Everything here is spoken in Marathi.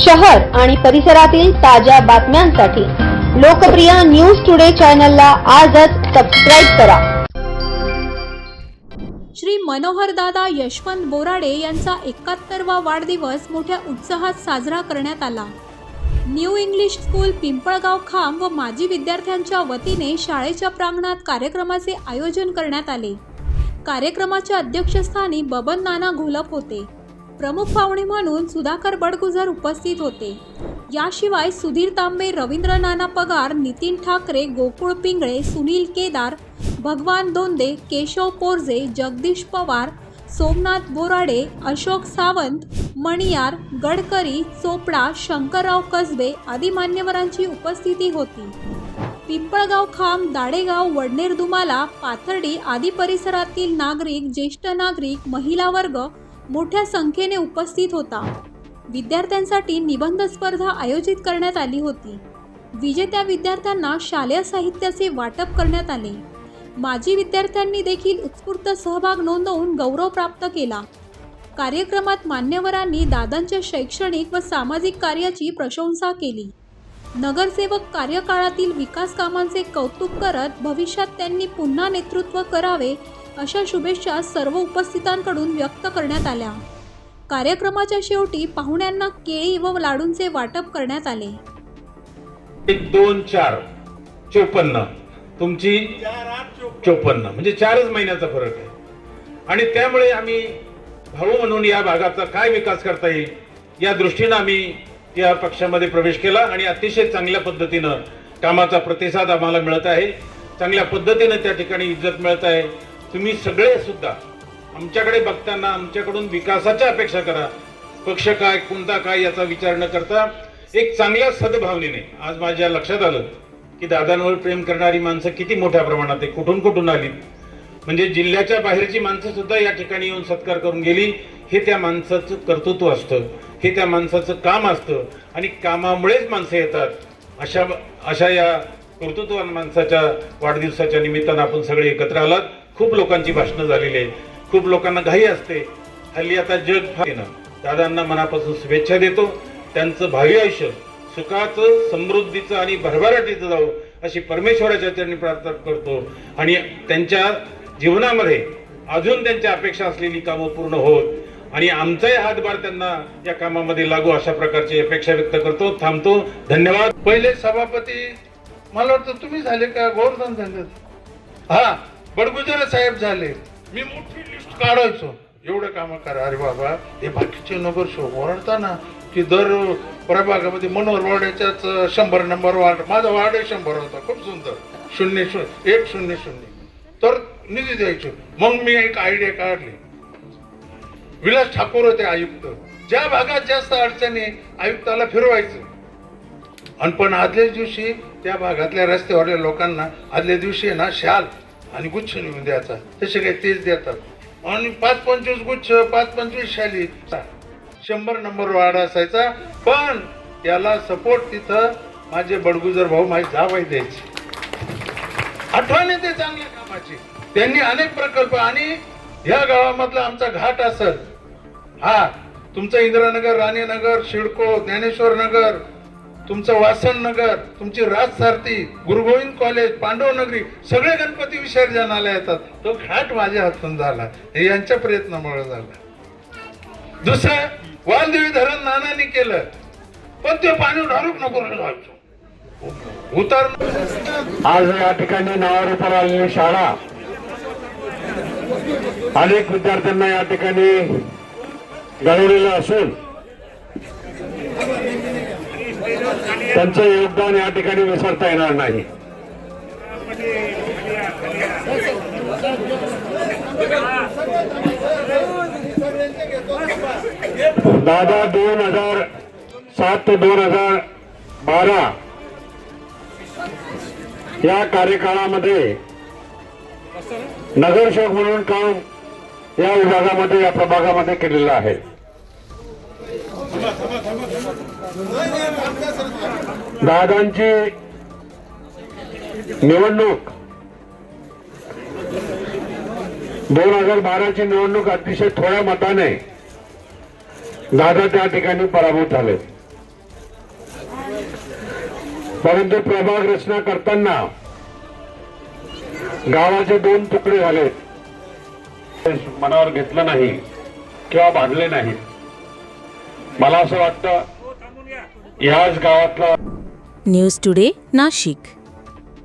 शहर आणि परिसरातील ताज्या बातम्यांसाठी लोकप्रिय न्यूज टुडे चॅनलला आजच सबस्क्राईब करा. श्री मनोहरदादा यशवंत बोराडे यांचा एकाहत्तरवा वाढदिवस मोठ्या उत्साहात साजरा करण्यात आला. न्यू इंग्लिश स्कूल पिंपळगाव खांब व माजी विद्यार्थ्यांच्या वतीने शाळेच्या प्रांगणात कार्यक्रमाचे आयोजन करण्यात आले. कार्यक्रमाच्या अध्यक्षस्थानी बबन नाना घोलप होते. प्रमुख पाहुणे म्हणून सुधाकर बडगुजर उपस्थित होते. याशिवाय सुधीर तांबे रवींद्र नाना पगार नितीन ठाकरे गोकुळ पिंगळे सुनील केदार भगवान दोंदे केशव पोरजे जगदीश पवार सोमनाथ बोराडे अशोक सावंत मणियार गडकरी चोपडा शंकरराव कसबे आदी मान्यवरांची उपस्थिती होती. पिंपळगाव खांब दाडेगाव वडनेर दुमाला पाथर्डी आदी परिसरातील नागरिक ज्येष्ठ नागरिक महिला वर्ग मोठ्या संख्येने उपस्थित होता. विद्यार्थ्यांसाठी निबंध स्पर्धा आयोजित करण्यात आली होती. विजेत्या विद्यार्थ्यांना शालेय साहित्याचे वाटप करण्यात आले. माजी विद्यार्थ्यांनी देखील उत्स्फूर्त सहभाग नोंदवून गौरव प्राप्त केला. कार्यक्रमात मान्यवरांनी दादांच्या शैक्षणिक व सामाजिक कार्याची प्रशंसा केली. नगरसेवक कार्यकाळातील विकास कामांचे कौतुक करत भविष्यात त्यांनी पुन्हा नेतृत्व करावे अशा शुभेच्छा सर्व उपस्थितांकडून व्यक्त करण्यात आल्या. कार्यक्रमाच्या शेवटी पाहुण्यांना केळी व लाडूंचे वाटप करण्यात आले. एक दोन चार. चोपन्न. तुमची? चोपन्न. म्हणजे चारच महिन्याचा फरक आहे. आणि त्यामुळे आम्ही भाऊ म्हणून या भागाचा काय विकास करता येईल या दृष्टीनं आम्ही या पक्षामध्ये प्रवेश केला आणि अतिशय चांगल्या पद्धतीनं कामाचा प्रतिसाद आम्हाला मिळत आहे. चांगल्या पद्धतीनं त्या ठिकाणी इज्जत मिळत आहे. तुम्ही सगळे सुद्धा आमच्याकडे बघताना आमच्याकडून विकासाच्या अपेक्षा करा. पक्ष काय कोणता काय याचा विचार न करता एक चांगल्या सद्भावनेने आज माझ्या लक्षात आलं की दादांवर प्रेम करणारी माणसं किती मोठ्या प्रमाणात आहे कुठून कुठून आली. म्हणजे जिल्ह्याच्या बाहेरची माणसं सुद्धा या ठिकाणी येऊन सत्कार करून गेली. हे त्या माणसाचं कर्तृत्व असतं. हे त्या माणसाचं काम असतं. आणि कामामुळेच माणसं येतात. अशा अशा या कर्तृत्वान माणसाच्या वाढदिवसाच्या निमित्तानं आपण सगळे एकत्र आलात. खूप लोकांची भाषणं झालेली आहेत. खूप लोकांना घाई असते. हल्ली आता जग फार आहे ना. दादांना मनापासून शुभेच्छा देतो. त्यांचं भावी आयुष्य सुखाचं समृद्धीचं आणि भरभराटीचं जावं अशी परमेश्वराच्या चरणी प्रार्थना करतो. आणि त्यांच्या जीवनामध्ये अजून त्यांच्या अपेक्षा असलेली कामं पूर्ण होत. आणि आमचाही हातभार त्यांना या कामामध्ये लागू अशा प्रकारची अपेक्षा व्यक्त करतो. थांबतो. धन्यवाद. पहिले सभापती मला वाटतं तुम्ही झाले का? गोवर्धन झाले. हा बडगुजर साहेब झाले. मी मोठी लिस्ट काढायचो. एवढं काम करा. अरे बाबा हे बाकीचे नगर शो ओरडताना की दर प्रभागामध्ये मनोहर वाड्याच्याच शंभर नंबर वार्ड माझा वार्ड शंभर होता खूप सुंदर. शून्य शून्य एक शून्य शून्य. तर निधी द्यायचो. मग मी एक आयडिया काढली. विलास ठाकूर होते आयुक्त. ज्या भागात जास्त अडचणी आयुक्ताला फिरवायचं. आणि पण आदल्या दिवशी त्या भागातल्या रस्त्यावरल्या लोकांना आदल्या दिवशी आहे ना शाल आणि गुच्छ नेऊन द्यायचा. तसे काही तेच देतात. आणि पाच पंचवीस गुच्छ पाच पंचवीस शाली शंभर नंबर वार्ड असायचा. पण त्याला सपोर्ट तिथं माझे बडगुजर भाऊ माझे जावाई द्यायचे. आठवण येते चांगल्या कामाची. त्यांनी अनेक प्रकल्प आणि या गावामधला आमचा घाट असल. हा तुमचं इंदिरानगर राणीनगर शिडको ज्ञानेश्वर नगर तुमचं वासन नगर तुमची राज सारथी कॉलेज पांडव नगरी सगळे गणपती विसर्जनाला येतात. तो घाट माझ्या हातून झाला. हे यांच्या प्रयत्नामुळे झाला. दुसरं वालदेवी धरण नानाने केलं. पण ते पाणी ढारूक नको राहायचो उतार आज या ठिकाणी नावारूपाला आलेली शाळा अनेक विद्यार्थ्यांना या ठिकाणी घडवलेलं असून त्यांचं योगदान या ठिकाणी विसरता येणार नाही. दादा दोन हजार सात ते दोन हजार बारा या कार्यकाळामध्ये नगरसेवक म्हणून काम या विभागामध्ये या प्रभागामध्ये केलेलं आहे. दादांची निवडणूक. दोन हजार बाराची निवडणूक अतिशय थोड्या मताने दादा त्या ठिकाणी पराभूत झाले. परंतु प्रभाग रचना करताना गावाचे दोन तुकडे झाले. मनावर घेतलं नाही किंवा बांधले नाही. मला असं वाटतं याच गावातला न्यूज टुडे नाशिक.